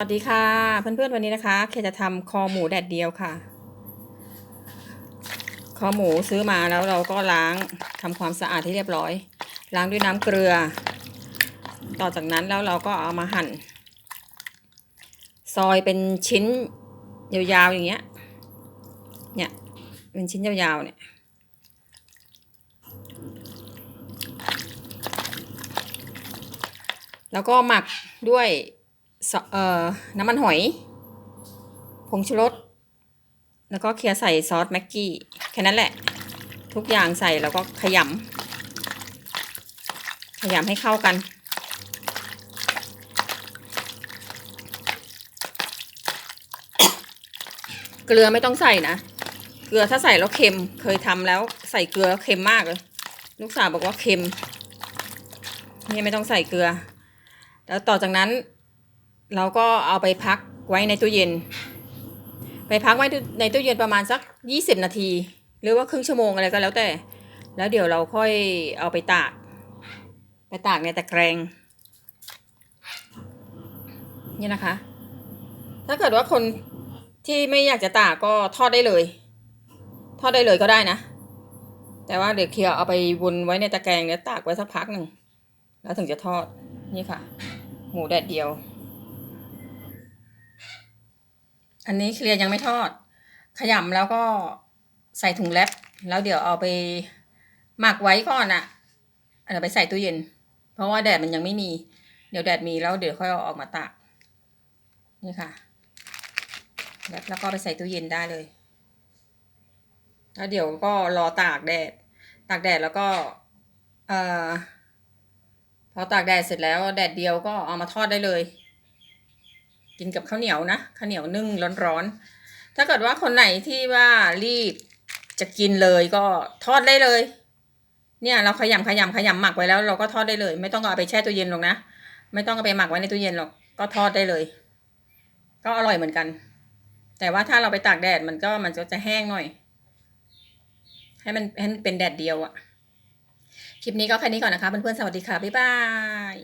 สวัสดีค่ะ เพื่อนๆวันนี้นะคะเคจะทำคอหมูแดดเดียวค่ะ คอหมูซื้อมาแล้วเราก็ล้างทำความสะอาดให้เรียบร้อย ล้างด้วยน้ำเกลือ ต่อจากนั้นแล้วเราก็เอามาหั่น ซอยเป็นชิ้นยาวๆอย่างเงี้ยเนี่ยเป็นชิ้นยาวๆเนี่ยแล้วก็หมักด้วย เอ่อน้ำมันหอย ผงชูรส แล้วก็เคลียร์ใส่ซอสแม็กกี้แค่นั้นแหละ ทุกอย่างใส่แล้วก็ขยำขยำให้เข้ากัน เกลือไม่ต้องใส่นะ เกลือถ้าใส่แล้วเค็มเคยทำแล้วใส่เกลือเค็มมากเลยลูกสาวบอกว่าเค็มนี่ไม่ต้องใส่เกลือ แล้วต่อจากนั้น เราก็เอาไปพักไว้ในตู้เย็น ไปพักไว้ในตู้เย็นประมาณสักยี่สิบนาที หรือว่าครึ่งชั่วโมงอะไรก็แล้วแต่ แล้วเดี๋ยวเราค่อยเอาไปตาก ไปตากในตะแกรงนี่นะคะ ถ้าเกิดว่าคนที่ไม่อยากจะตากก็ทอดได้เลย ทอดได้เลยก็ได้นะ แต่ว่าเดี๋ยวเคียวเอาไปวนไว้ในตะแกรงแล้วตากไว้สักพักหนึ่ง แล้วถึงจะทอด นี่ค่ะ หมูแดดเดียว อันนี้เคลียร์ยังไม่ทอด ขยำแล้วก็ใส่ถุงแรปแล้วเดี๋ยวเอาไปหมักไว้ก่อนอะเดี๋ยวไปใส่ตู้เย็น เพราะว่าแดดมันยังไม่มี เดี๋ยวแดดมีแล้วเดี๋ยวค่อยเอาออกมาตากนี่ค่ะแรปแล้วก็ไปใส่ตู้เย็นได้เลย แล้วเดี๋ยวก็รอตากแดด ตากแดดแล้วก็เอ่อพอตากแดดเสร็จแล้วแดดเดียวก็เอามาทอดได้เลย กินกับข้าวเหนียวนะข้าวเหนียวนึ่งร้อนๆ ถ้าเกิดว่าคนไหนที่ว่ารีบจะกินเลยก็ทอดได้เลย เนี่ยเราขยำขยำขยำหมักไว้แล้ว เราก็ทอดได้เลย ไม่ต้องเอาไปแช่ตู้เย็นหรอกนะไม่ต้องเอาไปหมักไว้ในตู้เย็นหรอกก็ทอดได้เลย ก็อร่อยเหมือนกัน แต่ว่าถ้าเราไปตากแดดมันก็มันก็จะแห้งหน่อย ให้มันให้มันเป็นแดดเดียวอะคลิปนี้ก็แค่นี้ก่อนนะคะเพื่อนๆสวัสดีค่ะบ๊ายบาย